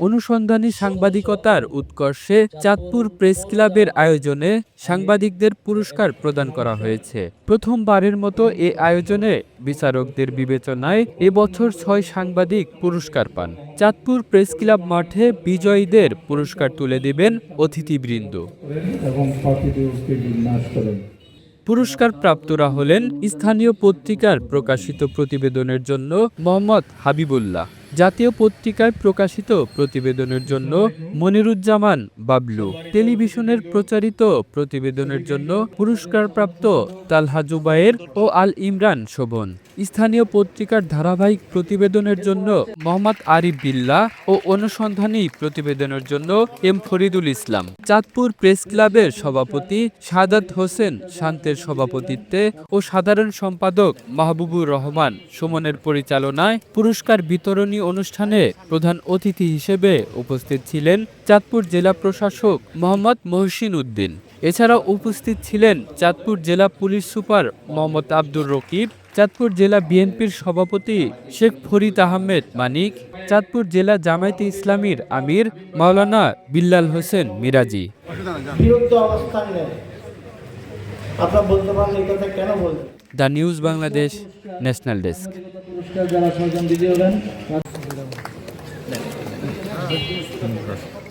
অনুসন্ধানী সাংবাদিকতার উৎকর্ষে চাঁদপুর প্রেস ক্লাবের আয়োজনে সাংবাদিকদের পুরস্কার প্রদান করা হয়েছে। প্রথমবারের মতো এ আয়োজনে বিচারকদের বিবেচনায় এবছর ছয় সাংবাদিক পুরস্কার পান। চাঁদপুর প্রেস ক্লাব মাঠে বিজয়ীদের পুরস্কার তুলে দেবেন অতিথিবৃন্দ। পাখিদেরকে বিন্যাস করেন পুরস্কার প্রাপ্তরা হলেন স্থানীয় পত্রিকার প্রকাশিত প্রতিবেদনের জন্য মোহাম্মদ হাবিবুল্লাহ। জাতীয় পত্রিকায় প্রকাশিত প্রতিবেদনের জন্য মনিরুজ্জামান বাবলু। টেলিভিশনের প্রচারিত প্রতিবেদনের জন্য পুরস্কারপ্রাপ্ত তালহা জুবায়ের ও আল ইমরান শোভন। স্থানীয় পত্রিকার ধারাবাহিক প্রতিবেদনের জন্য মোহাম্মদ আরিফ বিল্লাহ ও অনুসন্ধানী প্রতিবেদনের জন্য এম ফরিদুল ইসলাম। চাঁদপুর প্রেস ক্লাবের সভাপতি সাদাত হোসেন শান্তের সভাপতিত্বে ও সাধারণ সম্পাদক মাহবুবুর রহমান সুমনের পরিচালনায় পুরস্কার বিতরণী অনুষ্ঠানে প্রধান অতিথি হিসেবে উপস্থিত ছিলেন চাঁদপুর জেলা প্রশাসক মোহাম্মদ মহসিন উদ্দিন। এছাড়াও উপস্থিত ছিলেন চাঁদপুর জেলা পুলিশ সুপার মোহাম্মদ আব্দুর রকিব চাঁদপুর জেলা বিএনপির সভাপতি শেখ ফরিদ আহমেদ মানিক চাঁদপুর জেলা জামায়াতে ইসলামীর আমির মাওলানা Billal Hossain Miraji. The news Bangladesh national desk. পুরস্কার যারা ছয়জন বিজয়ী হলেন